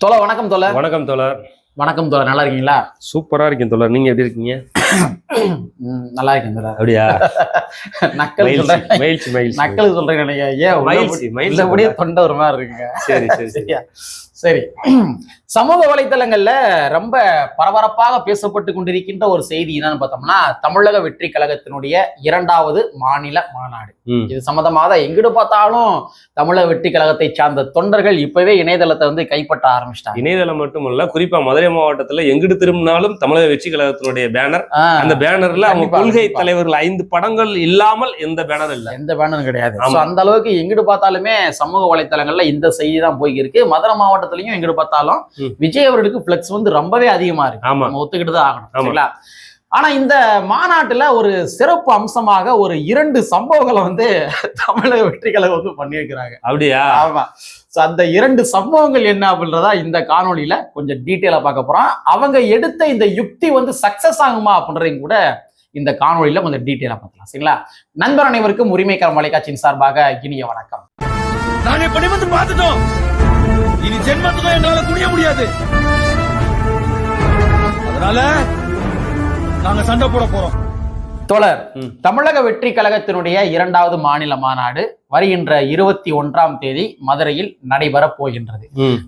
தோழர் வணக்கம் தோழர் வணக்கம் தோழர் வணக்கம் தோழர் நல்லா இருக்கீங்களா? சூப்பரா இருக்கேன் தோழர் நீங்க எப்படி இருக்கீங்க? நல்லா இருக்கேன் தோழர் அப்படியா? நக்கல் மகிழ்ச்சி சொல்றேன். மகிழ்ச்சி நக்கல் சொல்றேன் நினைக்க ஏன் மகிழ்ச்சி மகிழ்ச்சி தொண்டை ஒரு மாதிரி இருக்குங்க. சரி சரி. சரியா? சரி. சமூக வலைத்தளங்கள்ல ரொம்ப பரபரப்பாக பேசப்பட்டு கொண்டிருக்கின்ற ஒரு செய்தி என்னன்னு பார்த்தோம்னா தமிழக வெற்றி கழகத்தினுடைய இரண்டாவது மாநில மாநாடு. இது சம்பந்தமாக தான் எங்கிட்டு பார்த்தாலும் தமிழக வெற்றி கழகத்தை சார்ந்த தொண்டர்கள் இப்பவே இணையதளத்தை வந்து கைப்பற்ற ஆரம்பிச்சிட்டாங்க. இணையதளம் மட்டுமல்ல குறிப்பா மதுரை மாவட்டத்துல எங்கிட்டு திரும்பினாலும் தமிழக வெற்றி கழகத்தினுடைய பேனர். அந்த பேனர்ல அவங்க கொள்கை. தலைவர்கள் ஐந்து படங்கள் இல்லாமல் எந்த பேனர் இல்ல. எந்த பேனரும் கிடையாது. அந்த அளவுக்கு எங்கிட்டு பார்த்தாலுமே சமூக வலைத்தளங்கள்ல இந்த செய்தி தான் போய்க்கிருக்கு. மதுரை மாவட்டத்திலயும் எங்கிட்டு பார்த்தாலும். விஜய் அவர்களுக்கு பிளெக்ஸ் வந்து ரொம்பவே அதிகமா இருக்கு. நம்ம ஒத்துக்கிட்டு தான் ஆகணும். சரிங்களா? ஆனா இந்த மாநாட்டுல ஒரு சிறப்பு அம்சமாக ஒரு இரண்டு சம்பவங்களை வந்து தமிழக வெற்றி கழகம் வந்து பண்ணியிருக்கிறாங்க. அப்படியா? ஆமா. So, அந்த இரண்டு சம்பவங்கள் என்ன அப்படின்றதா இந்த காணொளியில கொஞ்சம் டீட்டெயிலா பார்க்க போறோம். அவங்க எடுத்த இந்த யுக்தி வந்து சக்சஸ் ஆகுமா அப்படின்றதையும் கூட இந்த காணொளியில கொஞ்சம் டீட்டெயிலா பார்க்கலாம் சரிங்களா? நண்பர் அனைவருக்கும் உரிமைக்கார மலைக்காட்சியின் சார்பாக இனிய வணக்கம். நாங்க இப்படி வந்து பார்த்துட்டோம். இனி ஜென்மத்துக்கும் எங்களால குனிய முடியாது. அதனால நாங்க சண்டை போட போறோம். தோழர் ம். தமிழக வெற்றி கழகத்தினுடைய இரண்டாவது மாநில மாநாடு வருகின்ற இருபத்தி ஒன்றாம் தேதி மதுரையில் நடைபெறப் போகின்றது.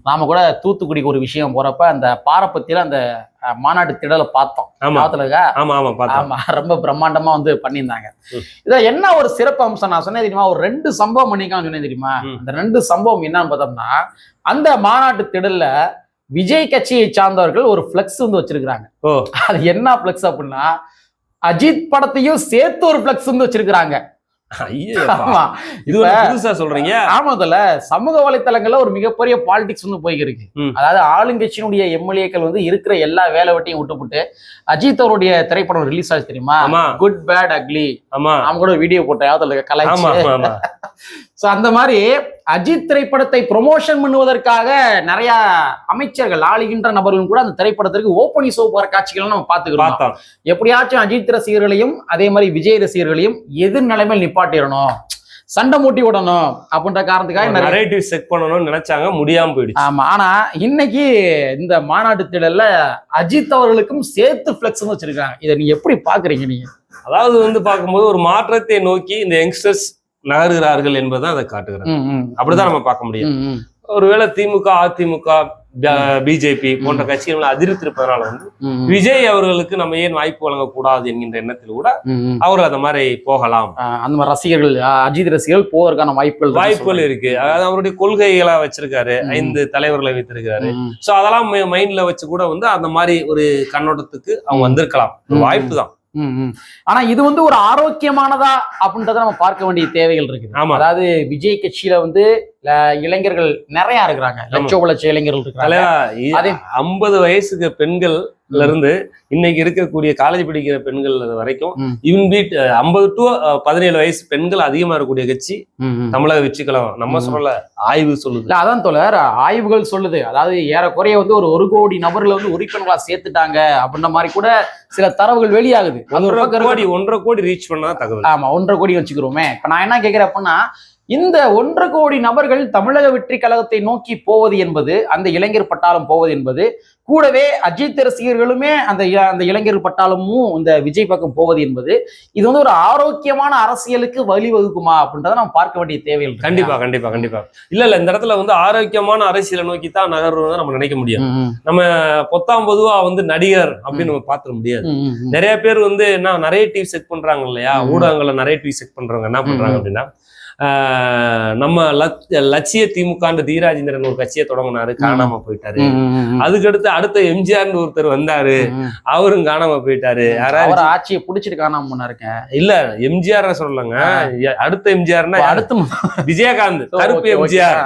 நாம கூட தூத்துக்குடிக்கு ஒரு விஷயம் போறப்ப அந்த பாரப்பத்தியில அந்த மாநாட்டு திடலை பார்த்தோம். ஆமா. ரொம்ப பிரம்மாண்டமா வந்து பண்ணியிருந்தாங்க. ம். இதுல என்ன ஒரு சிறப்பு அம்சம் நான் சொன்னேன் தெரியுமா? ஒரு ரெண்டு சம்பவம் பண்ணிருக்கான்னு சொன்னேன் தெரியுமா. அந்த ரெண்டு சம்பவம் என்னன்னு பார்த்தோம்னா அந்த மாநாட்டு திடல்ல விஜய் கட்சியை சார்ந்தவர்கள் ஒரு ஃபிளக்ஸ் வந்து வச்சிருக்காங்க ஓ. அது என்ன ஃபிளக்ஸ் அப்படின்னா அஜித் படத்தையும் சேர்த்து ஒரு ஃபிளக்ஸ் வந்து புதுசா சொல்றீங்க? ஆமா அதுல சமூக வலைத்தளங்கள்ல ஒரு மிகப்பெரிய பாலிடிக்ஸ் வந்து போய்க்கிருக்கு ம். அதாவது ஆளுங்கட்சியினுடைய எம்எல்ஏக்கள் வந்து இருக்கிற எல்லா வேலை வெட்டியும் விட்டுப்புட்டு அஜித் அவருடைய திரைப்படம் ரிலீஸ் ஆச்சு தெரியுமா. குட் பேட் அக்லி ஆமா. அவங்க கூட வீடியோ போட்டேன் கலாய்ச்சி. சோ அந்த மாதிரி அஜித் திரைப்படத்தை ப்ரொமோஷன் பண்ணுவதற்காக நிறைய அமைச்சர்கள் ஆளுகின்ற நபர்களும் கூட அந்த திரைப்படத்திற்கு ஓப்பனிங் ஷோ போற காட்சிகள் நம்ம பாத்துக்கிறோம் எப்படியாச்சும் அஜித் ரசிகர்களையும் அதே மாதிரி விஜய் ரசிகர்களையும் எதிர் நிலைமையில் நிப்பாட்டிடணும். சண்டை மூட்டி விடணும் அப்படின்ற காரணத்துக்காக நரேட்டிவ் செக் பண்ணணும்னு நினைச்சாங்க முடியாம போயிடுச்சு. ஆமா ஆனா இன்னைக்கு இந்த மாநாட்டு திடல்ல அஜித் அவர்களுக்கும் சேர்த்து பிளெக்ஸ் வச்சிருக்காங்க. இதை நீங்க எப்படி பாக்குறீங்க நீங்க? அதாவது வந்து பார்க்கும்போது ஒரு மாற்றத்தை நோக்கி இந்த யங்ஸ்டர்ஸ் நகருகிறார்கள் என்பதை அதை காட்டுகிறாங்க. அப்படிதான் நம்ம பார்க்க முடியும் ஒருவேளை திமுக அதிமுக பிஜேபி போன்ற கட்சிகள் அதிருத்திருப்பதனால வந்து ம், ம். விஜய் அவர்களுக்கு நம்ம ஏன் வாய்ப்பு வழங்கக்கூடாது என்கின்ற எண்ணத்தில் கூட. அவர் அந்த மாதிரி போகலாம் அந்த மாதிரி ரசிகர்கள் அஜித் ரசிகர்கள் போவதற்கான வாய்ப்புகள் வாய்ப்புகள் இருக்கு அதாவது அவருடைய கொள்கைகளா வச்சிருக்காரு. ஐந்து தலைவர்களை வைத்திருக்காரு சோ அதெல்லாம் மைண்ட்ல வச்சு கூட வந்து அந்த மாதிரி ஒரு கண்ணோட்டத்துக்கு அவங்க. வந்திருக்கலாம். வாய்ப்பு தான். ஆனா இது வந்து ஒரு ஆரோக்கியமானதா அப்படின்றத நம்ம பார்க்க வேண்டிய தேவைகள் இருக்கு. அதாவது விஜய் கட்சியில வந்து இளைஞர்கள் நிறைய இருக்கிறாங்க. லட்சோ லட்ச இளைஞர்கள் அதே- ஐம்பது வயசுக்கு பெண்கள்ல இருந்து இன்னைக்கு இருக்கக்கூடிய காலேஜ் படிக்கிற பெண்கள் வரைக்கும் வீட் ஐம்பது டு பதினேழு வயசு பெண்கள் அதிகமா இருக்கக்கூடிய கட்சி. தமிழக வெற்றி கழகம். நம்ம ம். சொல்லல ஆய்வு சொல்லுது. அதான் தோழர் ஆய்வுகள் சொல்லுது. அதாவது ஏறக்குறைய வந்து ஒரு ஒரு கோடி நபர்களை வந்து உறுப்பினர்களா சேர்த்துட்டாங்க அப்படின்ற மாதிரி கூட சில தரவுகள் வெளியாகுது. அது ஒரு கோடி. ஒன்றரை கோடி ரீச் பண்ணா தகவல். ஆமா ஒன்றரை கோடி வச்சுக்கிறோமே. இப்ப நான் என்ன கேக்குறேன் அப்படின்னா இந்த ஒன்றரை கோடி நபர்கள் தமிழக வெற்றி கழகத்தை நோக்கி போவது என்பது அந்த இளைஞர் பட்டாளம் போவது என்பது கூடவே அஜித் ரசிகர்களுமே அந்த அந்த இளைஞர் பட்டாளமும் இந்த விஜய் பக்கம் போவது என்பது இது வந்து ஒரு ஆரோக்கியமான அரசியலுக்கு வழிவகுக்குமா அப்படின்றத நம்ம பார்க்க வேண்டிய தேவைகள். கண்டிப்பா கண்டிப்பா கண்டிப்பா இல்ல இல்ல இந்த இடத்துல வந்து ஆரோக்கியமான அரசியலை நோக்கி தான் நகர்றத நம்ம நினைக்க முடியும் நம்ம பொத்தாம் பொதுவா வந்து நடிகர் அப்படின்னு நம்ம பாத்துட முடியாது. நிறைய பேர் வந்து என்ன நரேட்டிவ் செக் பண்றாங்க இல்லையா ம். ஊடகங்கள்ல நரேட்டிவ் செக் பண்றவங்க என்ன பண்றாங்க. அப்படின்னா நம்ம லட்ச- லட்சிய திமுக தீராஜேந்திரன் ஒரு கட்சியை தொடங்கினாரு காணாம போயிட்டாரு. அதுக்கடுத்து அடுத்த எம்ஜிஆர்னு ஒருத்தர் வந்தாரு. அவரும் காணாம போயிட்டாரு. யாராவது ஆட்சியை புடிச்சிட்டு காணாம போனா இருக்கேன் இல்ல எம்ஜிஆர் சொல்லலங்க. அடுத்த எம்ஜிஆர்னா அடுத்து விஜயகாந்த் கருப்பு எம்ஜிஆர்.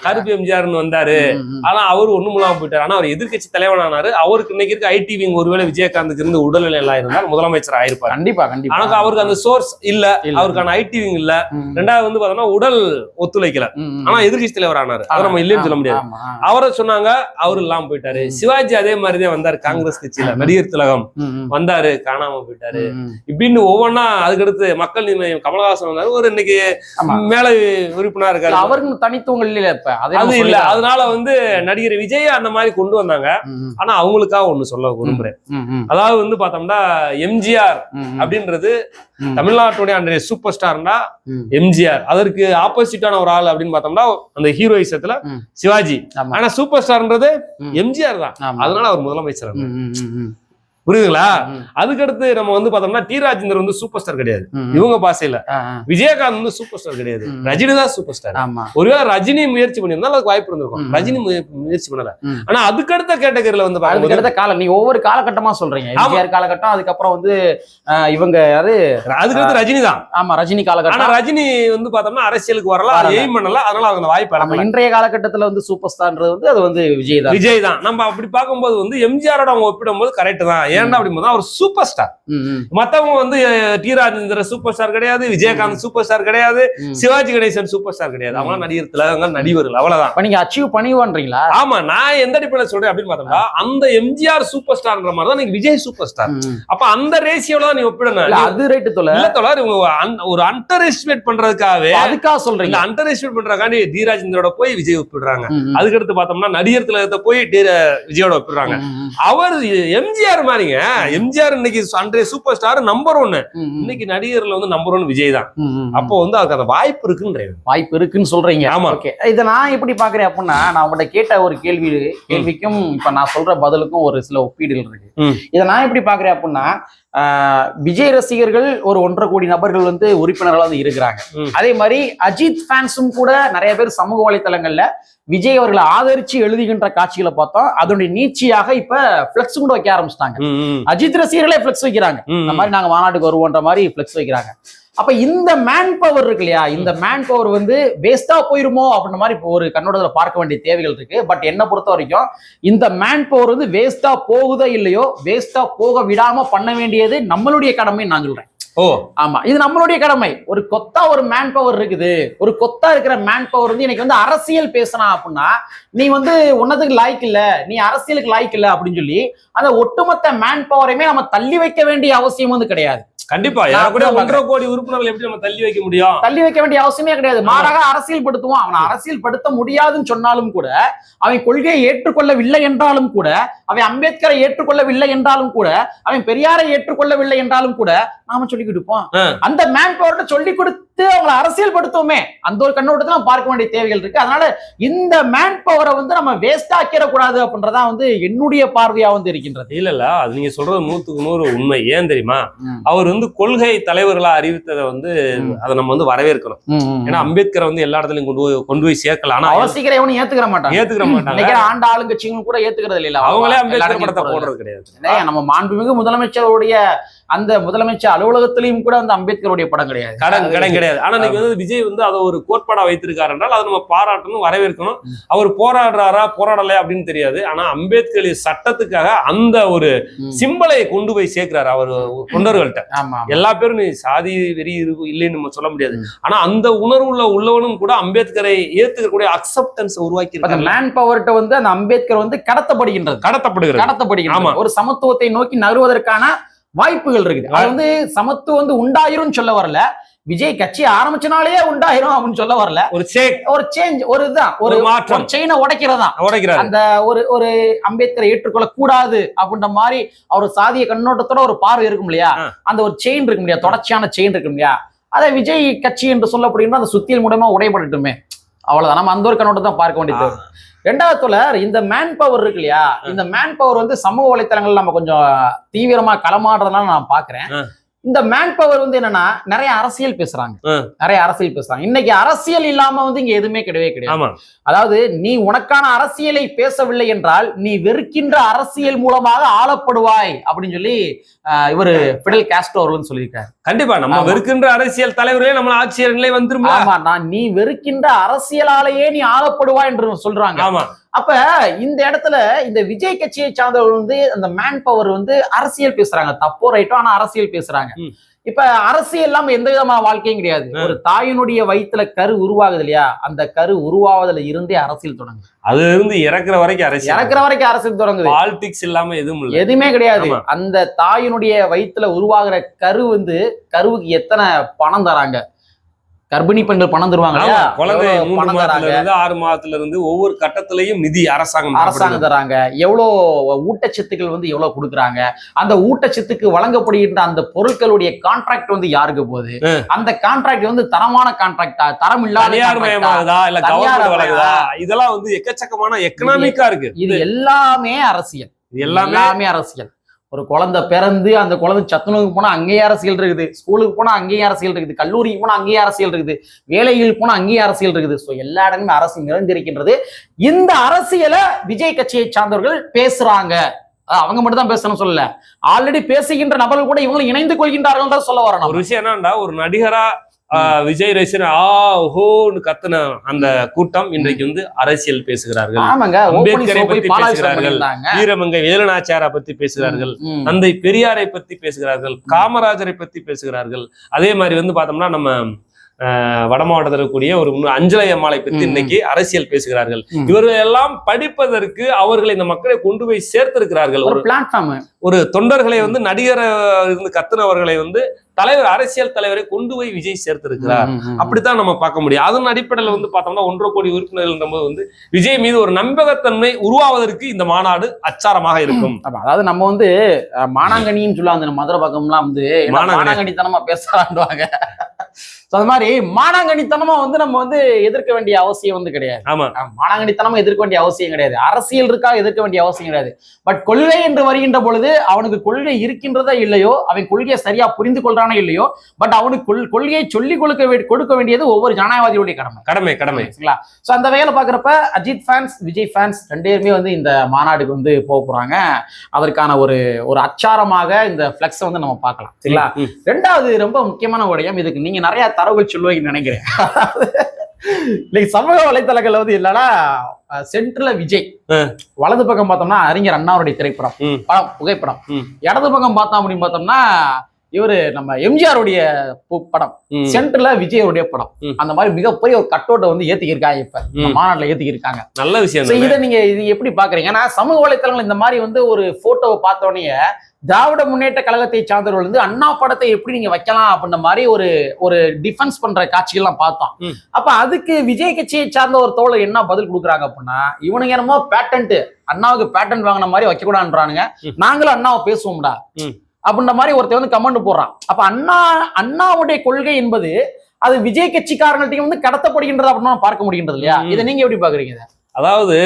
கருப்பு எம்ஜிஆர்னு வந்தாரு. ஆனா அவரு ஒண்ணும் இல்லாம போயிட்டாரு. ஆனா அவர் எதிர்க்கட்சி தலைவனானாரு. அவருக்கு இன்னைக்கு இருக்க ஐடி விங் ஒருவேளை விஜயகாந்துக்கு இருந்து உடல்நிலை எல்லாம் இருந்தால் முதலமைச்சர் ஆயிருப்பாரு. கண்டிப்பா கண்டிப்பா. ஆனா அவருக்கு அந்த சோர்ஸ் இல்ல. அவருக்கான ஐடி விங் இல்ல. ரெண்டாவது வந்து பார்த்தோம்னா உடல் ஒத்துழைக்கல. ஆனா எதிர்கட்சி தலைவர் ஆனாரு அவர் நம்ம இல்லைன்னு சொல்ல முடியாது. அவரை சொன்னாங்க அவரு இல்லாம போயிட்டாரு. சிவாஜி அதே மாதிரிதான் வந்தாரு காங்கிரஸ் கட்சியில. நடிகர் திலகம். வந்தாரு காணாம போயிட்டாரு. இப்படின்னு ஒவ்வொன்னா அதுக்கடுத்து மக்கள் நீதி மய்யம் கமலஹாசன் வந்தாரு ஒரு இன்னைக்கு. மேல உறுப்பினரா இல்ல, இருக்காரு அவருக்கு தனித்துவங்கள் இல்ல இப்ப அதை அது இல்ல. அதனால வந்து நடிகர் விஜய் அந்த மாதிரி கொண்டு வந்தாங்க. ஆனா அவங்களுக்காக ஒண்ணு சொல்ல விரும்புறேன். அதாவது வந்து பார்த்தோம்னா எம்ஜிஆர். அப்படின்றது. தமிழ்நாட்டுடைய அன்றைய சூப்பர் ஸ்டார்னா ம். எம்ஜிஆர் அதற்கு ஆப்போசிட்டான ஒரு ஆள் அப்படின்னு பார்த்தோம்னா அந்த ஹீரோயிசத்துல. சிவாஜி. ஆனா சூப்பர் ஸ்டார்ன்றது. எம்ஜிஆர் தான். அதனால அவர் முதலமைச்சர். புரியுதுங்களா. அதுக்கடுத்து நம்ம வந்து பார்த்தோம்னா டி ராஜேந்தர் வந்து சூப்பர் ஸ்டார் கிடையாது. இவங்க பாசையில. விஜயகாந்த் வந்து சூப்பர் ஸ்டார் கிடையாது. ரஜினி தான் சூப்பர் ஸ்டார் ஒருவேளை ரஜினி முயற்சி பண்ணியிருந்தா அதுக்கு வாய்ப்பு இருந்திருக்கும். ரஜினி முய- முயற்சி பண்ணல. ஆனா அதுக்கடுத்த கேட்டகரியில வந்து அதுக்கு பார்க்கும்போது அடுத்த காலம் நீங்க ஒவ்வொரு காலகட்டமா சொல்றீங்க. எம்ஜிஆர் காலகட்டம் அதுக்கப்புறம் வந்து இவங்க யாரு? அதுக்கடுத்து ரஜினி தான். ஆமா ரஜினி ஆனா காலகட்டம் ரஜினி வந்து பார்த்தோம்னா அரசியலுக்கு வரல வரல. எய்ம் பண்ணல. அதனால அவங்க வாய்ப்பு இன்றைய காலகட்டத்துல வந்து சூப்பர் ஸ்டார்ன்றது வந்து அது வந்து விஜய் தான். விஜய் தான். நம்ம அப்படி பார்க்கும்போது வந்து எம்ஜிஆரோட அவங்க ஒப்பிடும்போது கரெக்ட் தான். ஏன்டா அப்படிம்போது அவர் சூப்பர் ஸ்டார் மத்தவங்க வந்து டி ராஜேந்திர சூப்பர் ஸ்டார் கிடையாது விஜயகாந்த் சூப்பர் ஸ்டார் கிடையாது. சிவாஜி கணேசன் சூப்பர் ஸ்டார் கிடையாது அவங்க நடிகர் திலகங்கள் நடிகர்கள் அவ்வளவுதான். நீங்க அச்சீவ் பண்ணிவான்றீங்களா ஆமா நான் எந்த அடிப்படையில் சொல்றேன் அப்படின்னு பார்த்தோம்னா அந்த எம்ஜிஆர் சூப்பர் ஸ்டார்ன்ற மாதிரி தான் நீங்க விஜய் சூப்பர் ஸ்டார். அப்ப அந்த ரேஷியோல நீ ஒப்பிடணும். அது ரைட்டு தொலை. இல்ல un- ஒரு அண்டர் எஸ்டிமேட் பண்றதுக்காகவே அதுக்காக சொல்றீங்க. அண்டர் எஸ்டிமேட் பண்றதுக்காண்டி டி ராஜேந்திரோட போய் விஜய் ஒப்பிடுறாங்க. அதுக்கடுத்து பார்த்தோம்னா நடிகர் திலகத்தை போய் விஜயோட ஒப்பிடுறாங்க. அவர் எம்ஜிஆர் மாதிரிங்க எம்ஜிஆர் இன்னைக்கு அன்றைய சூப்பர் ஸ்டார் நம்பர் ஒன்னு. இன்னைக்கு நடிகர்ல வந்து நம்பர் ஒன் விஜய் தான். அப்போ வந்து அதுக்கு அந்த வாய்ப்பு இருக்குன்றேன் வாய்ப்பு இருக்குன்னு சொல்றீங்க ஆமா. ஓகே இதை நான் எப்படி பாக்குறேன் அப்படின்னா நான் உங்கள்ட்ட கேட்ட ஒரு கேள்வி கேள்விக்கும் இப்ப நான் சொல்ற பதிலுக்கும் ஒரு சில ஒப்பீடுகள் இருக்கு. இதை நான் எப்படி பாக்குறேன் அப்படின்னா விஜய் ரசிகர்கள் ஒரு ஒன்றரை கோடி நபர்கள் வந்து உறுப்பினர்களா வந்து இருக்கிறாங்க. அதே மாதிரி அஜித் ஃபேன்ஸும் கூட நிறைய பேர் சமூக வலைத்தளங்கள்ல விஜய் அவர்களை ஆதரிச்சு எழுதுகின்ற காட்சிகளை பார்த்தோம். அதனுடைய நீட்சியாக இப்ப பிளெக்ஸ் கூட வைக்க ஆரம்பிச்சிட்டாங்க. அஜித் ரசிகர்களே பிளெக்ஸ் வைக்கிறாங்க. இந்த மாதிரி நாங்க மாநாட்டுக்கு வருவோன்ற மாதிரி ஃபிளெக்ஸ் வைக்கிறாங்க. அப்ப இந்த மேன் பவர் இருக்கு இல்லையா? இந்த மேன் பவர் வந்து வேஸ்டா போயிருமோ அப்படின்ற மாதிரி இப்போ ஒரு கண்ணோட்டத்துல பார்க்க வேண்டிய தேவைகள் இருக்கு. பட் என்ன பொறுத்த வரைக்கும் இந்த மேன் பவர் வந்து வேஸ்டா போகுதோ இல்லையோ வேஸ்டா போக விடாம பண்ண வேண்டியது நம்மளுடைய கடமை நான் சொல்றேன். ஓ. ஆமா. இது நம்மளுடைய கடமை. ஒரு கொத்தா ஒரு மேன் பவர் இருக்குது. ஒரு கொத்தா இருக்கிற மேன் பவர் வந்து இன்னைக்கு வந்து அரசியல் பேசினா அப்படின்னா நீ வந்து உன்னதுக்கு லாய்க்கு இல்ல நீ அரசியலுக்கு லாய்க்கு இல்ல அப்படின்னு சொல்லி அந்த ஒட்டுமொத்த மேன் பவரையுமே நம்ம தள்ளி வைக்க வேண்டிய அவசியம் வந்து கிடையாது. கண்டிப்பா. நான் எனக்கு கூட அப்படிதான் ஒன்றரை கோடி உறுப்பினர்கள் எப்படி நம்ம தள்ளி வைக்க முடியும்? தள்ளி வைக்க வேண்டிய அவசியமே கிடையாது. மாறாக அரசியல் படுத்துவான். அவனை அரசியல் படுத்த முடியாதுன்னு சொன்னாலும் கூட அவன் கொள்கையை ஏற்றுக்கொள்ளவில்லை என்றாலும் கூட அவன் அம்பேத்கரை ஏற்றுக்கொள்ளவில்லை என்றாலும் கூட அவன் பெரியாரை ஏற்றுக்கொள்ளவில்லை என்றாலும் கூட நாம சொல்லி கொடுப்போம் ஆ. அந்த மேன் பவர்ட்ட சொல்லி கொடுத்து அவங்களை அரசியல் படுத்துவோமே அந்த ஒரு கண்ணோட்டத்துல நம்ம பார்க்க வேண்டிய தேவைகள் இருக்கு. அதனால இந்த மேன் பவரை வந்து நம்ம வேஸ்ட் ஆக்கிடக்கூடாது அப்படின்றதா வந்து என்னுடைய பார்வையா வந்து இருக்கின்றது. இல்ல இல்ல. அது நீங்க சொல்றது நூத்துக்கு நூறு உண்மை. ஏன் தெரியுமா. அவர் வந்து கொள்கை தலைவர்களா அறிவித்ததை வந்து. அதை நம்ம வந்து வரவேற்கணும். ஏன்னா அம்பேத்கரை வந்து எல்லா இடத்துலயும் கொண்டு போய் கொண்டு போய் சேர்க்கல. ஆனா அவ்வளவு சீக்கிரம் எவனும் ஏத்துக்கிற மாட்டாங்க. ஏத்துக்கிற மாட்டாங்க. ஆண்ட ஆளுங்கட்சிகளும் கூட ஏத்துக்கிறது இல்ல. அவங்களே அம்பேத்கர் படத்தை. போடுறது கிடையாது. நம்ம மாண்புமிகு முதலமைச்சருடைய அந்த முதலமைச்சர் அலுவலகத்திலையும் கூட அந்த அம்பேத்கருடைய படம் கிடையாது கடன் கடன் கிடையாது ஆனா இன்னைக்கு வந்து விஜய் வந்து அதை ஒரு கோட்பாடா வைத்திருக்காரு என்றால் அதை நம்ம பாராட்டணும் வரவேற்கணும். அவர் போராடுறாரா போராடலையா அப்படின்னு தெரியாது ஆனா அம்பேத்கர் சட்டத்துக்காக அந்த ஒரு. சிம்பலை கொண்டு போய் சேர்க்கிறாரு அவர் தொண்டர்கள்ட்ட. எல்லா பேரும் நீ சாதி வெறி இல்லைன்னு நம்ம சொல்ல முடியாது. ஆனா அந்த உணர்வுள்ள உள்ளவனும் கூட அம்பேத்கரை ஏத்துக்கக்கூடிய அக்செப்டன்ஸ் உருவாக்கி அந்த. மேன் பவர்ட்ட வந்து அந்த அம்பேத்கர் வந்து கடத்தப்படுகின்றது கடத்தப்படுகிறது கடத்தப்படுகின்றது ஆமா. ஒரு சமத்துவத்தை நோக்கி நகருவதற்கான வாய்ப்புகள் இருக்குது. அது வந்து சமத்துவம் வந்து உண்டாயிரும் சொல்ல வரல. விஜய் கட்சி ஆரம்பிச்சனாலேயே உண்டாயிரும் அப்படின்னு சொல்ல வரல. ஒரு ஒரு சேஞ்ச் ஒரு இதுதான். ஒரு மாற்றம். செயினை உடைக்கிறதா உடைக்கிறாரு. அந்த ஒரு ஒரு அம்பேத்கரை ஏற்றுக்கொள்ள கூடாது அப்படின்ற மாதிரி அவர் சாதிய கண்ணோட்டத்தோட ஒரு பார்வை இருக்கும் இல்லையா. அந்த ஒரு செயின் இருக்கும் இல்லையா? தொடர்ச்சியான செயின் இருக்கும் இல்லையா? அதை விஜய் கட்சி என்று சொல்லப்படுகின்ற அந்த சுத்தியல் மூலமா உடைபடட்டுமே. அவ்வளவுதான். நம்ம அந்த ஒரு கண்ணோட்டம் தான் பார்க்க வேண்டியது. ரெண்டாவது தொடர் இந்த மேன் பவர் இருக்கு இல்லையா? இந்த மேன் பவர் வந்து சமூக வலைத்தளங்கள் நம்ம கொஞ்சம் தீவிரமா களமாடுறதுனால நான் பாக்குறேன். இந்த மேன் பவர் வந்து என்னன்னா நிறைய அரசியல் பேசுறாங்க. நிறைய அரசியல் பேசுறாங்க. இன்னைக்கு அரசியல் இல்லாம வந்து இங்க எதுவுமே கிடையவே கிடையாது. அதாவது நீ உனக்கான அரசியலை பேசவில்லை என்றால் நீ வெறுக்கின்ற அரசியல் மூலமாக ஆளப்படுவாய் அப்படின்னு சொல்லி இவரு பிடல் காஸ்ட்ரோ அவர்கள் சொல்லியிருக்காரு. கண்டிப்பா. நம்ம. வெறுக்கின்ற அரசியல் தலைவர்களே நம்ம ஆட்சியர் நிலை வந்துருமா? ஆமா நான் நீ வெறுக்கின்ற அரசியலாலேயே நீ ஆளப்படுவாய் என்று சொல்றாங்க. ஆமா. அப்ப இந்த இடத்துல இந்த விஜய் கட்சியை சார்ந்தவர்கள் வந்து அந்த மேன் பவர் வந்து அரசியல் பேசுறாங்க. தப்போ ரைட்டோ ஆனா அரசியல் பேசுறாங்க. இப்ப அரசியல் இல்லாம எந்த விதமான வாழ்க்கையும் கிடையாது. ஒரு தாயினுடைய வயித்துல கரு உருவாகுது இல்லையா? அந்த கரு உருவாவதுல இருந்தே அரசியல் தொடங்குது. அதுல இருந்து இறக்குற வரைக்கும் அரசியல். இறக்குற வரைக்கும் அரசியல் தொடங்குது. பாலிடிக்ஸ் இல்லாம எதுவும் இல்ல. எதுவுமே கிடையாது. அந்த தாயினுடைய வயித்துல உருவாகிற கரு வந்து கருவுக்கு எத்தனை பணம் தராங்க? கர்ப்பிணி பெண்கள் பணம் தருவாங்க? குழந்தை மூணு மாதத்துல இருந்து ஆறு மாதத்துல இருந்து ஒவ்வொரு கட்டத்திலையும் நிதி அரசாங்கம் அரசாங்கம் தராங்க. எவ்வளவு ஊட்டச்சத்துக்கள் வந்து எவ்வளவு கொடுக்குறாங்க? அந்த ஊட்டச்சத்துக்கு வழங்கப்படுகின்ற அந்த பொருட்களுடைய கான்ட்ராக்ட் வந்து யாருக்கு போகுது? அந்த கான்ட்ராக்ட் வந்து தரமான கான்ட்ராக்டா தரம் இல்லாத இதெல்லாம் வந்து எக்கச்சக்கமான எக்கனாமிக்கா இருக்கு. இது எல்லாமே அரசியல். எல்லாமே அரசியல். ஒரு குழந்தை பிறந்து அந்த குழந்தை சத்துணவுக்கு போனால் அங்கேயே அரசியல் இருக்குது. ஸ்கூலுக்கு போனால் அங்கேயும் அரசியல் இருக்குது. கல்லூரிக்கு போனால் அங்கேயே அரசியல் இருக்குது. வேலையில் போனால் அங்கேயும் அரசியல் இருக்குது. ஸோ எல்லா இடங்களுமே அரசு நிறைந்திருக்கின்றது. இந்த அரசியலை விஜய் கட்சியை சார்ந்தவர்கள் பேசுறாங்க. அவங்க மட்டும் தான் பேசணும் சொல்லல. ஆல்ரெடி பேசுகின்ற நபர்கள் கூட இவங்களும் இணைந்து கொள்கின்றார்கள் சொல்ல வரணும். ஒரு விஷயம் என்னன்னா ஒரு நடிகரா விஜய் ரசிகர் ஆ ஹோன்னு கத்துன அந்த கூட்டம் இன்றைக்கு வந்து அரசியல் பேசுகிறார்கள் அம்பேத்கரை பத்தி பேசுகிறார்கள். வீரமங்கை வேலுநாச்சியாரை பத்தி பேசுகிறார்கள். தந்தை பெரியாரை பத்தி பேசுகிறார்கள் காமராஜரை பத்தி பேசுகிறார்கள் அதே மாதிரி வந்து பார்த்தோம்னா நம்ம வட மாவட்டத்தில் இருக்கக்கூடிய ஒரு அஞ்சலை அம்மாளை பத்தி. இன்னைக்கு அரசியல் பேசுகிறார்கள். இவர்கள் எல்லாம் படிப்பதற்கு அவர்களை இந்த மக்களை கொண்டு போய் சேர்த்திருக்கிறார்கள் ஒரு பிளாட்ஃபார்ம் ஒரு தொண்டர்களை வந்து நடிகர் இருந்து கத்துனவர்களை வந்து தலைவர் அரசியல் தலைவரை கொண்டு போய் விஜய் சேர்த்திருக்கிறார். அப்படித்தான் நம்ம பார்க்க முடியும். அதன் அடிப்படையில் வந்து பார்த்தோம்னா ஒன்றரை கோடி உறுப்பினர்கள் போது வந்து விஜய் மீது ஒரு நம்பகத்தன்மை உருவாவதற்கு இந்த மாநாடு அச்சாரமாக இருக்கும். அதாவது நம்ம வந்து மானாங்கனின்னு சொல்லுவாங்க அந்த மதுரை பக்கம்லாம் வந்து. மானாங்கனித்தனமா பேசலாண்டுவாங்க அது மாதிரி மானாங்கனித்தனமா வந்து நம்ம வந்து எதிர்க்க வேண்டிய அவசியம் வந்து கிடையாது. ஆமா. அஹ், மானாங்கனித்தனமா எதிர்க்க வேண்டிய அவசியம் கிடையாது. அரசியல் இருக்கா எதிர்க்க வேண்டிய அவசியம் கிடையாது. பட் கொள்கை என்று வருகின்ற பொழுது அவனுக்கு கொள்கை இருக்கின்றதா இல்லையோ அவன் கொள்கையை சரியா புரிந்து கொள்றானோ இல்லையோ பட் அவனுக்கு கொள்- கொள்கையை சொல்லிக் கொடுக்க கொடுக்க வேண்டியது ஒவ்வொரு ஜனநாயகவாதியுடைய கடமை. கடமை கடமை. சரிங்களா? சோ அந்த வகையில பாக்குறப்ப அஜித் ஃபேன்ஸ் விஜய் ஃபேன்ஸ் ரெண்டு பேருமே வந்து இந்த மாநாடுக்கு வந்து போக போறாங்க. அதற்கான ஒரு ஒரு அச்சாரமாக இந்த பிளக்ஸ் வந்து நம்ம பார்க்கலாம். சரிங்களா. ரெண்டாவது ரொம்ப முக்கியமான விடயம் இதுக்கு நீங்க நிறைய தரவுகள் சொல்லுவீங்கன்னு நினைக்கிறேன் இன்னைக்கு சமூக வலைத்தளங்கள்ல வந்து இல்லைன்னா சென்ட்ரல விஜய். வலது பக்கம் பார்த்தோம்னா அறிஞர் அண்ணாவுடைய திரைப்படம். படம் புகைப்படம். இடது பக்கம் பார்த்தோம் அப்படின்னு பார்த்தோம்னா இவரு நம்ம எம்ஜிஆருடைய படம். சென்டர்ல விஜயோடைய படம். அந்த மாதிரி மிகப்பெரிய ஒரு கட்டோட்டை வந்து ஏத்திக்கிருக்காங்க இப்ப. மாநாட்டுல ஏத்திக்கிருக்காங்க நல்ல விஷயம்? இதை நீங்க இது எப்படி பாக்குறீங்க ஏன்னா சமூக வலைத்தளங்கள் இந்த மாதிரி வந்து ஒரு போட்டோவை பார்த்த உடனே திராவிட முன்னேற்ற கழகத்தை சார்ந்தவர்கள் வந்து அண்ணா படத்தை எப்படி நீங்க வைக்கலாம் அப்படின்ற மாதிரி ஒரு ஒரு டிஃபென்ஸ் பண்ற காட்சிகள்லாம் பார்த்தோம். அப்ப அதுக்கு விஜய் கட்சியை சார்ந்த ஒரு தோழர் என்ன பதில் கொடுக்குறாங்க அப்படின்னா இவனுங்க என்னமோ பேட்டன்ட் அண்ணாவுக்கு பேட்டன்ட் வாங்கின மாதிரி வைக்க கூடாதுன்றானுங்க ம். நாங்களும் அண்ணாவை பேசுவோம்டா. அப்படின்ற மாதிரி ஒருத்தன் வந்து கமெண்ட் போடுறான் அப்ப அண்ணா அண்ணாவுடைய கொள்கை என்பது அது விஜய் கட்சிக்காரங்கள்ட்டையும் வந்து கடத்தப்படுகின்றது அப்படின்னு பார்க்க முடிகின்றது இல்லையா. இதை நீங்க எப்படி பாக்குறீங்க? அதாவது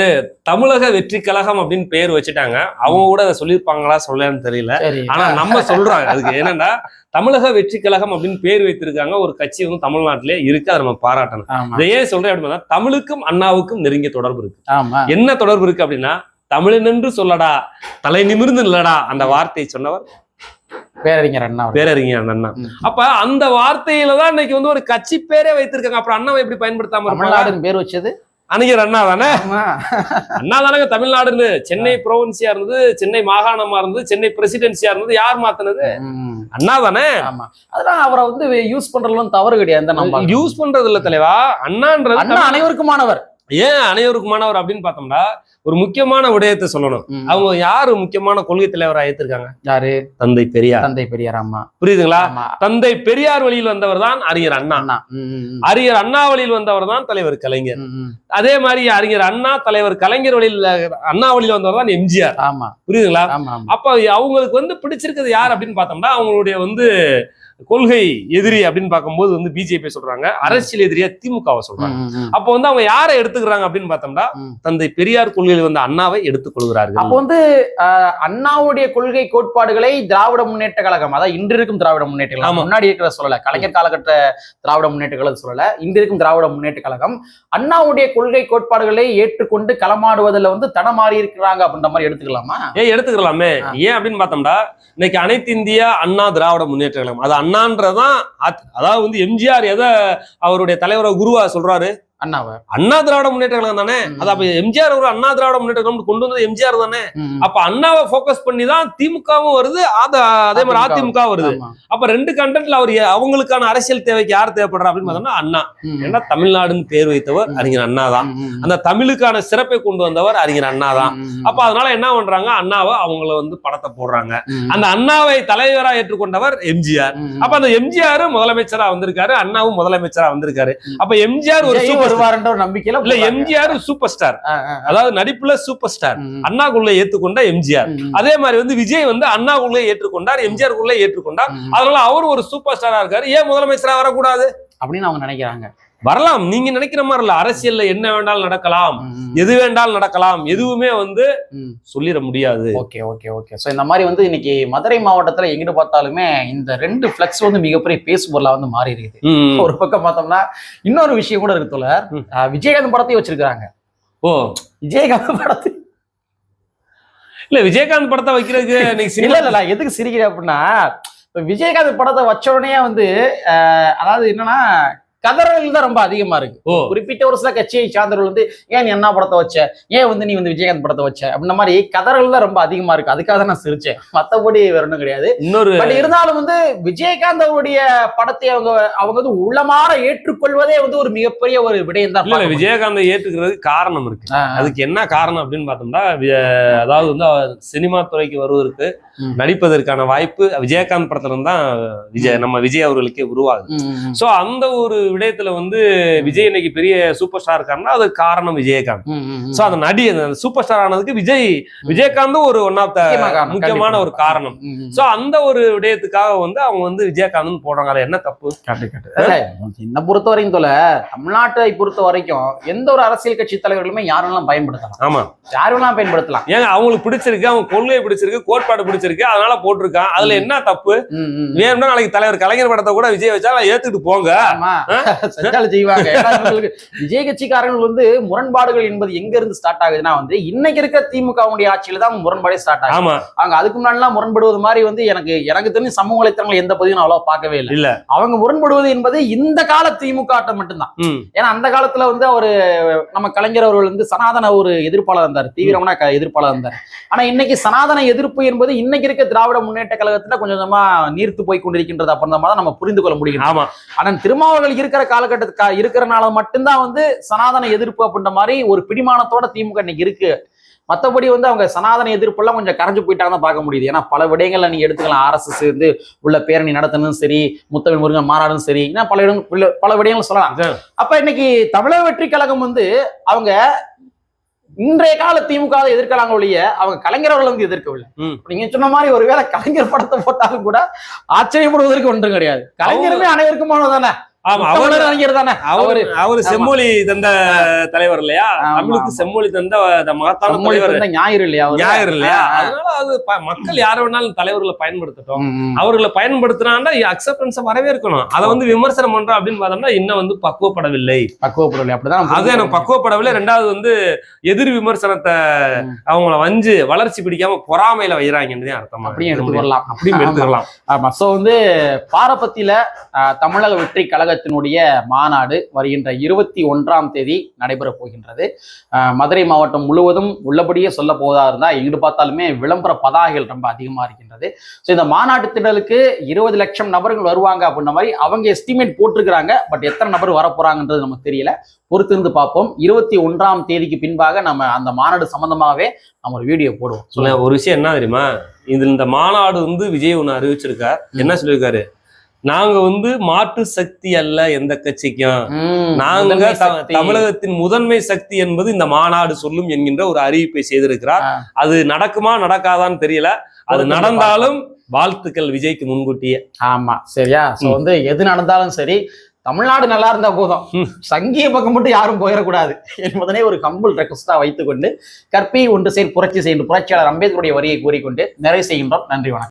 தமிழக வெற்றி கழகம் அப்படின்னு பேர் வச்சுட்டாங்க. அவங்க கூட அதை சொல்லியிருப்பாங்களா சொல்லலன்னு தெரியல. ஆனா நம்ம சொல்றாங்க. அதுக்கு என்னன்னா தமிழக வெற்றி கழகம் அப்படின்னு பேர் வைத்திருக்காங்க. ஒரு கட்சி வந்து தமிழ்நாட்டிலே இருக்கு. அதை நம்ம பாராட்டணும். இதை ஏன் சொல்றேன் அப்படின்னா தமிழுக்கும் அண்ணாவுக்கும் நெருங்கிய தொடர்பு இருக்கு. என்ன தொடர்பு இருக்கு அப்படின்னா தமிழனென்று சொல்லடா தலை நிமிர்ந்து இல்லடா அந்த வார்த்தையை சொன்னவர் பேரறிஞர் அண்ணா. பேரறிஞர் அண்ணா. அப்ப அந்த வார்த்தையில தான் இன்னைக்கு வந்து ஒரு கட்சி பேரே வைத்திருக்காங்க. அப்புறம் அண்ணாவை எப்படி பயன்படுத்தாம தமிழ்நாடுன்னு பேர் வச்சது? அணிஞர் அண்ணா தானே? அண்ணா தானங்க தமிழ்நாடுன்னு. சென்னை ப்ரோவின்சியா இருந்தது சென்னை மாகாணமா இருந்தது சென்னை பிரசிடென்சியா இருந்தது யார் மாத்தினது? அண்ணா தானே? ஆமா. அதெல்லாம் அவரை வந்து யூஸ் பண்றதுல தவறு கிடையாது யூஸ் பண்றது இல்ல தலைவா. அண்ணான்றது அண்ணா அனைவருக்குமானவர். ஏன் அனைவருக்குமானவர் அப்படின்னு பார்த்தோம்னா ஒரு முக்கியமான விடயத்தை சொல்லணும். அவங்க யாரு முக்கியமான கொள்கை தலைவரா ஏத்திருக்காங்க? யாரு? தந்தை பெரியார். தந்தை பெரியார் அம்மா. புரியுதுங்களா? தந்தை பெரியார் வழியில் வந்தவர் தான் அறிஞர் அண்ணா. அறிஞர் அண்ணா வழியில் வந்தவர் தான் தலைவர் கலைஞர். அதே மாதிரி அறிஞர் அண்ணா தலைவர் கலைஞர் வழியில் அண்ணா வழியில் வந்தவர் தான் எம்ஜிஆர். ஆமா. புரியுதுங்களா? அப்ப அவங்களுக்கு வந்து பிடிச்சிருக்கிறது யார் அப்படின்னு பார்த்தோம்னா அவங்களுடைய வந்து கொள்கை எதிரி அப்படின்னு பார்க்கும்போது வந்து பிஜேபி சொல்றாங்க அரசியல் எதிரியா திமுகவை சொல்றாங்க. அப்போ வந்து அவங்க யாரை எடுத்துக்கிறாங்க அப்படின்னு பார்த்தோம்னா. தந்தை பெரியார் கொள்கையில் வந்த அண்ணாவை எடுத்துக்கொள்கிறார்கள் அப்போ வந்து அண்ணாவுடைய கொள்கை கோட்பாடுகளை திராவிட முன்னேற்ற கழகம் அதாவது இன்று இருக்கும் திராவிட முன்னேற்ற கழகம். முன்னாடி இருக்கிற சொல்லல கலைஞர் காலகட்ட திராவிட முன்னேற்ற கழகம் சொல்லல இன்று இருக்கும் திராவிட முன்னேற்ற கழகம் அண்ணாவுடைய கொள்கை கோட்பாடுகளை ஏற்றுக்கொண்டு களமாடுவதில் வந்து தடமாறி இருக்கிறாங்க அப்படின்ற மாதிரி எடுத்துக்கலாமா ஏன் எடுத்துக்கலாமே. ஏன் அப்படின்னு பார்த்தோம்னா இன்னைக்கு அனைத்து இந்திய அண்ணா திராவிட முன்னேற்ற கழகம் அது அண்ணான்றதான் அதாவது வந்து எம்ஜிஆர் எதை அவருடைய தலைவரை குருவா சொல்றாரு? அண்ணாவை அண்ணா திராவிட முன்னேற்ற கழகம் தானே. அது அப்ப எம்ஜிஆர் ஒரு அண்ணா திராவிட முன்னேற்ற கழகம் கொண்டு வந்தது எம்ஜிஆர் தானே. அப்ப அண்ணாவை ஃபோக்கஸ் பண்ணி தான் திமுகவும் வருது அது மாதிரி அதிமுக வருது. அப்ப ரெண்டு கண்டென்ட்ல அவர் அவங்களுக்கான அரசியல் தேவைக்கு யார் தேவைப்படுறா அப்படின்னு பார்த்தோம்னா அண்ணா. ஏன்னா தமிழ்நாடுன்னு பேர் வைத்தவர். அறிஞர் அண்ணா தான். அந்த தமிழுக்கான சிறப்பை கொண்டு வந்தவர் அறிஞர் அண்ணா தான். அப்ப அதனால என்ன பண்றாங்க அண்ணாவை அவங்கள வந்து படத்தை போடுறாங்க. அந்த அண்ணாவை தலைவரா ஏற்றுக்கொண்டவர் எம்ஜிஆர். அப்ப அந்த எம்ஜிஆர் முதலமைச்சரா வந்திருக்காரு அண்ணாவும் முதலமைச்சரா வந்திருக்காரு. அப்ப எம்ஜிஆர் ஒரு சூப்பர் வருவாருன்ற ஒரு நம்பிக்கையில இல்ல. MGR super star. அதாவது நடிப்புல சூப்பர் ஸ்டார். அண்ணாக்குள்ள ஏத்துக்கொண்ட எம்ஜிஆர். அதே மாதிரி வந்து விஜய் வந்து அண்ணாக்குள்ளே ஏற்றுக்கொண்டார் எம்ஜிஆருக்குள்ளே ஏற்றுக்கொண்டார் ம். அதனால அவர் ஒரு சூப்பர் ஸ்டாரா இருக்காரு ஏன் முதலமைச்சரா வரக்கூடாது அப்படின்னு அவங்க நினைக்கிறாங்க வரலாம். நீங்க நினைக்கிற மாதிரி இல்ல. அரசியல்ல என்ன வேண்டாலும் நடக்கலாம். எது வேண்டாலும் நடக்கலாம். எதுவுமே வந்து. சொல்லிட முடியாது. Okay okay okay. ஸோ இந்த மாதிரி வந்து இன்னைக்கு மதுரை மாவட்டத்துல எங்கிட்டு பார்த்தாலுமே இந்த ரெண்டு ஃபிளக்ஸ் வந்து மிகப்பெரிய பேசுபொருளா வந்து மாறி இருக்குது. ஒரு பக்கம் பார்த்தோம்னா இன்னொரு விஷயம் கூட இருக்கு தோழர். விஜயகாந்த் படத்தையும் வச்சிருக்காங்க ஓ. விஜயகாந்த் படத்தை இல்ல விஜயகாந்த் படத்தை வைக்கிறதுக்கு இன்னைக்கு இல்ல இல்ல எதுக்கு சிரிக்கிறேன் அப்படின்னா இப்ப விஜயகாந்த் படத்தை வச்ச உடனே வந்து அதாவது என்னன்னா கதறல் தான் ரொம்ப அதிகமா இருக்கு. குறிப்பிட்ட ஒரு சில கட்சியை சார்ந்தவர்கள் வந்து ஏன் என்ன படத்தை வச்ச? ஏன் வந்து நீ வந்து விஜயகாந்த் படத்தை வச்ச? அப்படின்ற மாதிரி கதறல் தான் ரொம்ப அதிகமா இருக்கு. அதுக்காக தான் நான் சிரிச்சேன். மத்தபடி வேற ஒன்றும் கிடையாது. இன்னொரு பட் இருந்தாலும் வந்து விஜயகாந்த் அவருடைய படத்தை அவங்க அவங்க வந்து உள்ளமாற ஏற்றுக்கொள்வதே வந்து ஒரு மிகப்பெரிய ஒரு விடயம் தான் விஜயகாந்தை ஏற்றுக்கிறதுக்கு காரணம் இருக்கு. அதுக்கு என்ன காரணம் அப்படின்னு பார்த்தோம்னா அதாவது வந்து சினிமா துறைக்கு வருவதற்கு. நடிப்பதற்கான வாய்ப்பு விஜயகாந்த் படத்துல தான் விஜய் நம்ம விஜய் அவர்களுக்கே உருவாகுது. சோ அந்த ஒரு விடயத்துல வந்து விஜய் இன்னைக்கு பெரிய சூப்பர் ஸ்டார் இருக்காருன்னா அதுக்கு காரணம் விஜயகாந்த். சோ அந்த நடி அந்த சூப்பர் ஸ்டார் ஆனதுக்கு விஜய் விஜயகாந்தும் ஒரு ஒன் ஆஃப் த முக்கியமான ஒரு காரணம். சோ அந்த ஒரு விடயத்துக்காக வந்து அவங்க வந்து விஜயகாந்த் போடுறாங்க. அதுல என்ன தப்பு? என்ன பொறுத்த வரைக்கும் தொலை தமிழ்நாட்டை பொறுத்த வரைக்கும் எந்த ஒரு அரசியல் கட்சி தலைவர்களுமே யாரெல்லாம் பயன்படுத்தலாம்? ஆமா. யாரெல்லாம் பயன்படுத்தலாம்? ஏங்க அவங்களுக்கு பிடிச்சிருக்கு அவங்க கொள்கை பிடிச்சிருக்கு கோட்பாடு பிடிச்சிருக்கு அதனால போட்டிருக்கான். அதுல என்ன தப்பு. வேணும்னா நாளைக்கு தலைவர் கலைஞர் படத்தை கூட விஜய் வச்சா அதை ஏத்துட்டு போங்க. ஆமா. செஞ்சாலும் செய்வாங்க. விஜய் கட்சிக்காரர்கள் வந்து முரண்பாடுகள் என்பது எங்க இருந்து ஸ்டார்ட் ஆகுதுன்னா வந்து இன்னைக்கு இருக்க திமுகவுடைய ஆட்சியில தான் முரண்பாடே ஸ்டார்ட் ஆகுது. ஆமா. அவங்க அதுக்கு முன்னாடிலாம் முரண்படுவது மாதிரி வந்து எனக்கு எனக்கு தெரிஞ்ச சமூக வலைத்தளங்கள் எந்த பதிவும் நான் அவ்வளவா பார்க்கவே இல்லை. அவங்க முரண்படுவது என்பது இந்த கால திமுக ஆட்டம் மட்டும்தான். ஏன்னா அந்த காலத்துல வந்து அவரு நம்ம கலைஞர் அவர்கள் வந்து சனாதன ஒரு எதிர்ப்பாளர் இருந்தார். தீவிரமான எதிர்ப்பாளர் இருந்தார். ஆனா இன்னைக்கு சனாதன எதிர்ப்பு என்பது இன்னைக்கு இருக்க திராவிட முன்னேற்ற கழகத்துல கொஞ்சம் கொஞ்சமா நீர்த்து போய் கொண்டிருக்கின்றது அப்படின்ற மாதிரி தான் நம்ம புரிந்து கொள்ள முடியும் ஆனா திருமாவர்கள் இருக்கிற காலகட்டத்துக்கு இருக்கிறனால மட்டும்தான் வந்து சனாதன எதிர்ப்பு அப்படின்ற மாதிரி ஒரு பிடிமானத்தோட திமுக இன்னைக்கு இருக்கு. மத்தபடி வந்து அவங்க சனாதன எதிர்ப்பெல்லாம் கொஞ்சம் கரைஞ்சு போயிட்டாங்க தான் பார்க்க முடியுது. ஏன்னா பல விடயங்கள்ல நீங்க எடுத்துக்கலாம். ஆர்எஸ்எஸ் வந்து உள்ள பேரணி நடத்தணும் சரி முத்தமிழ் முருகன் மாநாடும் சரி இன்னும் பல இடம் பல விடயங்கள் சொல்லலாம். அப்ப இன்னைக்கு தமிழக வெற்றி கழகம் வந்து அவங்க இன்றைய கால திமுக வை எதிர்க்கலாங்க ஒழிய அவங்க கலைஞர் அவர்கள் வந்து எதிர்க்கவில்லை. நீங்க சொன்ன மாதிரி ஒருவேளை கலைஞர் படத்தை போட்டாலும் கூட ஆச்சரியப்படுவதற்கு ஒன்றும் கிடையாது. கலைஞருமே அனைவருக்குமானதானே ஆமா அவர் ஆமா. செம்மொழி தந்த தலைவர் இல்லையா? தமிழுக்கு. செம்மொழி தந்த மகத்தான தலைவர். ஞாயிறு இல்லையா? ஞாயிறு இல்லையா. அதனால அது மக்கள் யார வேணாலும் தலைவர்களை பயன்படுத்தட்டும். அவர்களை பயன்படுத்தினாண்டா அக்செப்டன்ஸை வரவேற்கணும். அதை வந்து விமர்சனம் பண்றோம் அப்படின்னு பார்த்தோம்னா இன்னும் வந்து பக்குவப்படவில்லை. பக்குவப்படவில்லை. அப்படிதான் அது எனக்கு பக்குவப்படவில்லை. ரெண்டாவது வந்து எதிர் விமர்சனத்தை. அவங்கள வஞ்சு வளர்ச்சி பிடிக்காம பொறாமையில வைறாங்கன்னு அர்த்தமா. அப்படியும் எடுத்துக்கலாம். ஆமா. சோ வந்து பாரபத்தியில தமிழக வெற்றி கழகத்தினுடைய மாநாடு வருகின்ற இருபத்தி ஒன்றாம் தேதி நடைபெற போகின்றது. மதுரை மாவட்டம் முழுவதும் உள்ளபடியே சொல்ல போவதா இருந்தா எங்கிட்டு பார்த்தாலுமே விளம்பர பதாகைகள் ரொம்ப அதிகமா இருக்கின்றது. ஸோ இந்த மாநாட்டு திடலுக்கு இருபது லட்சம் நபர்கள் வருவாங்க அப்படின்ற மாதிரி அவங்க எஸ்டிமேட் போட்டிருக்கிறாங்க. பட் எத்தனை நபர் வர போறாங்கன்றது நமக்கு தெரியல. பொறுத்திருந்து பார்ப்போம். இருபத்தி ஒன்றாம் தேதிக்கு பின்பாக நம்ம அந்த மாநாடு சம்பந்தமாகவே நம்ம ஒரு வீடியோ போடுவோம். ஒரு விஷயம் என்ன தெரியுமா? இது இந்த மாநாடு வந்து விஜய் ஒண்ணு அறிவிச்சிருக்கார். என்ன சொல்லியிருக்காரு? நாங்க வந்து மாற்று சக்தி அல்ல எந்த கட்சிக்கும் நாங்க. தமிழகத்தின் முதன்மை சக்தி என்பது இந்த மாநாடு சொல்லும் என்கின்ற ஒரு அறிவிப்பை செய்திருக்கிறார். அது நடக்குமா நடக்காதான்னு தெரியல அது நடந்தாலும் வாழ்த்துக்கள் விஜய்க்கு முன்கூட்டியே ஆமா சரியா சோ. வந்து எது நடந்தாலும் சரி தமிழ்நாடு நல்லா இருந்தா போதும். சங்கிய பக்கம் மட்டும் யாரும் போயிடக்கூடாது என்பதனை ஒரு கம்பல் ரெக்வஸ்டா வைத்துக்கொண்டு கற்பி ஒன்று சேர் புரட்சி செய்யும் புரட்சியாளர் அம்பேத்கருடைய வரியை கூறிக்கொண்டு நிறைவு செய்கின்றோம் நன்றி வணக்கம்